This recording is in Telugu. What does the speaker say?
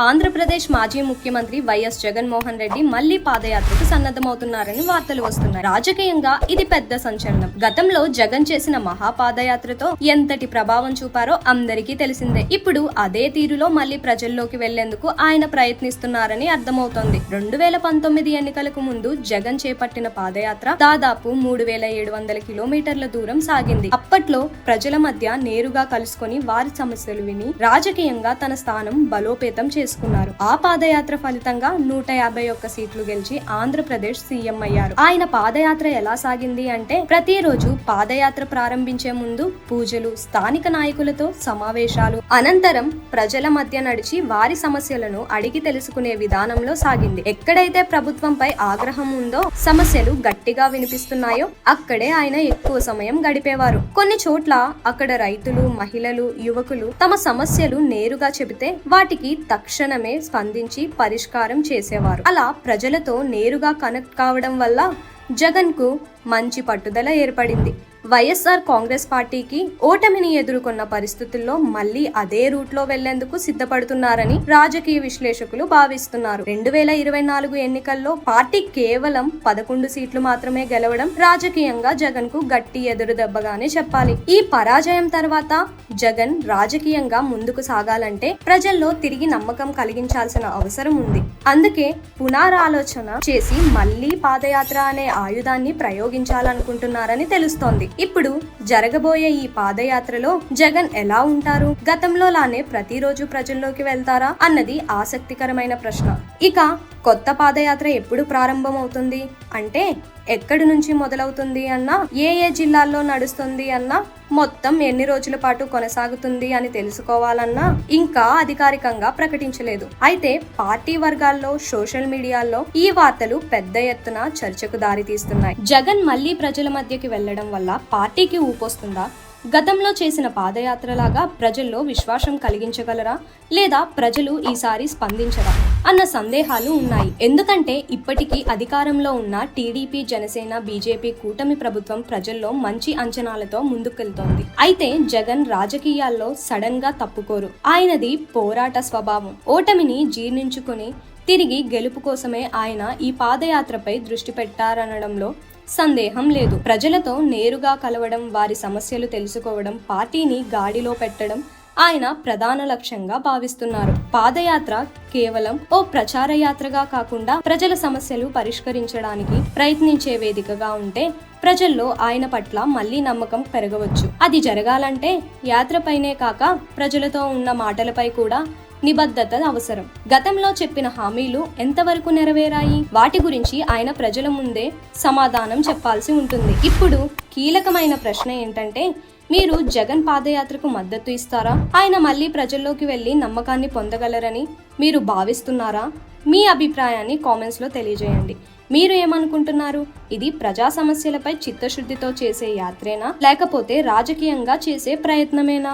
ఆంధ్రప్రదేశ్ మాజీ ముఖ్యమంత్రి వైఎస్ జగన్మోహన్ రెడ్డి మళ్ళీ పాదయాత్రకు సన్నద్ధమవుతున్నారని వార్తలు వస్తున్నాయి. రాజకీయంగా ఇది పెద్ద సంచలనం. గతంలో జగన్ చేసిన మహాపాదయాత్రతో ఎంతటి ప్రభావం చూపారో అందరికీ తెలిసిందే. ఇప్పుడు అదే తీరులో మళ్ళీ ప్రజల్లోకి వెళ్ళేందుకు ఆయన ప్రయత్నిస్తున్నారని అర్థమవుతోంది. రెండు వేల పంతొమ్మిది ఎన్నికలకు ముందు జగన్ చేపట్టిన పాదయాత్ర దాదాపు మూడు వేల ఏడు వందల కిలోమీటర్ల దూరం సాగింది. అప్పట్లో ప్రజల మధ్య నేరుగా కలుసుకొని వారి సమస్యలు విని రాజకీయంగా తన స్థానం బలోపేతం చేసుకున్నారు. ఆ పాదయాత్ర ఫలితంగా నూట యాభై ఒక్క సీట్లు గెలిచి ఆంధ్రప్రదేశ్ సీఎం అయ్యారు. ఆయన పాదయాత్ర ఎలా సాగింది అంటే ప్రతిరోజు పాదయాత్ర ప్రారంభించే ముందు పూజలు స్థానిక నాయకులతో సమావేశాలు అనంతరం ప్రజల మధ్య నడిచి వారి సమస్యలను అడిగి తెలుసుకునే విధానంలో సాగింది. ఎక్కడైతే ప్రభుత్వంపై ఆగ్రహం ఉందో సమస్యలు గట్టిగా వినిపిస్తున్నాయో అక్కడే ఆయన ఎక్కువ సమయం గడిపేవారు. కొన్ని చోట్ల అక్కడ రైతులు మహిళలు యువకులు తమ సమస్యలు నేరుగా చెబితే వాటికి తక్షణమే స్పందించి పరిష్కారం చేసేవారు. అలా ప్రజలతో నేరుగా కనెక్ట్ కావడం వల్ల జగన్కు మంచి పట్టుదల ఏర్పడింది. వైఎస్ఆర్ కాంగ్రెస్ పార్టీకి ఓటమిని ఎదుర్కొన్న పరిస్థితుల్లో మళ్ళీ అదే రూట్లో వెళ్ళేందుకు సిద్ధపడుతున్నారని రాజకీయ విశ్లేషకులు భావిస్తున్నారు. రెండు వేల ఇరవై నాలుగు ఎన్నికల్లో పార్టీ కేవలం పదకొండు సీట్లు మాత్రమే గెలవడం రాజకీయంగా జగన్కు గట్టి ఎదురు దెబ్బగానే చెప్పాలి. ఈ పరాజయం తర్వాత జగన్ రాజకీయంగా ముందుకు సాగాలంటే ప్రజల్లో తిరిగి నమ్మకం కలిగించాల్సిన అవసరం ఉంది. అందుకే పునరాలోచన చేసి మళ్ళీ పాదయాత్ర అనే ఆయుధాన్ని ప్రయోగించాలనుకుంటున్నారని తెలుస్తోంది. ఇప్పుడు జరగబోయే ఈ పాదయాత్రలో జగన్ ఎలా ఉంటారు? గతంలో లానే ప్రతిరోజు ప్రజల్లోకి వెళ్తారా? అన్నది ఆసక్తికరమైన ప్రశ్న. ఇక కొత్త పాదయాత్ర ఎప్పుడు ప్రారంభమవుతుంది? అంటే ఎక్కడి నుంచి మొదలవుతుంది అన్నా ఏ ఏ జిల్లాల్లో నడుస్తుంది అన్నా మొత్తం ఎన్ని రోజుల పాటు కొనసాగుతుంది అని తెలుసుకోవాలన్నా ఇంకా అధికారికంగా ప్రకటించలేదు. అయితే పార్టీ వర్గాల్లో సోషల్ మీడియాల్లో ఈ వార్తలు పెద్ద ఎత్తున చర్చకు దారితీస్తున్నాయి. జగన్ మళ్ళీ ప్రజల మధ్యకి వెళ్ళడం వల్ల పార్టీకి ఊపొస్తుందా? గతంలో చేసిన పాదయాత్రలాగా ప్రజల్లో విశ్వాసం కలిగించగలరా? లేదా ప్రజలు ఈసారి స్పందించరా? అన్న సందేహాలు ఉన్నాయి. ఎందుకంటే ఇప్పటికీ అధికారంలో ఉన్న టీడీపీ జనసేన బీజేపీ కూటమి ప్రభుత్వం ప్రజల్లో మంచి అంచనాలతో ముందుకెళ్తోంది. అయితే జగన్ రాజకీయాల్లో సడన్గా తప్పుకోరు. ఆయనది పోరాట స్వభావం. ఓటమిని జీర్ణించుకుని తిరిగి గెలుపు కోసమే ఆయన ఈ పాదయాత్రపై దృష్టి పెట్టారనడంలో సందేహం లేదు. ప్రజలతో నేరుగా కలవడం వారి సమస్యలు తెలుసుకోవడం పార్టీని గాడిలో పెట్టడం ఆయన ప్రధాన లక్ష్యంగా భావిస్తున్నారు. పాదయాత్ర కేవలం ఓ ప్రచార యాత్రగా కాకుండా ప్రజల సమస్యలు పరిష్కరించడానికి ప్రయత్నించే వేదికగా ఉంటే ప్రజల్లో ఆయన పట్ల మళ్ళీ నమ్మకం పెరగవచ్చు. అది జరగాలంటే యాత్రపైనే కాక ప్రజలతో ఉన్న మాటలపై కూడా నిబద్ధత అవసరం. గతంలో చెప్పిన హామీలు ఎంతవరకు నెరవేరాయి? వాటి గురించి ఆయన ప్రజల ముందే సమాధానం చెప్పాల్సి ఉంటుంది. ఇప్పుడు కీలకమైన ప్రశ్న ఏంటంటే మీరు జగన్ పాదయాత్రకు మద్దతు ఇస్తారా? ఆయన మళ్ళీ ప్రజల్లోకి వెళ్ళి నమ్మకాన్ని పొందగలరని మీరు భావిస్తున్నారా? మీ అభిప్రాయాన్ని కామెంట్స్లో తెలియజేయండి. మీరు ఏమనుకుంటున్నారు? ఇది ప్రజా సమస్యలపై చిత్తశుద్ధితో చేసే యాత్రేనా? లేకపోతే రాజకీయంగా చేసే ప్రయత్నమేనా?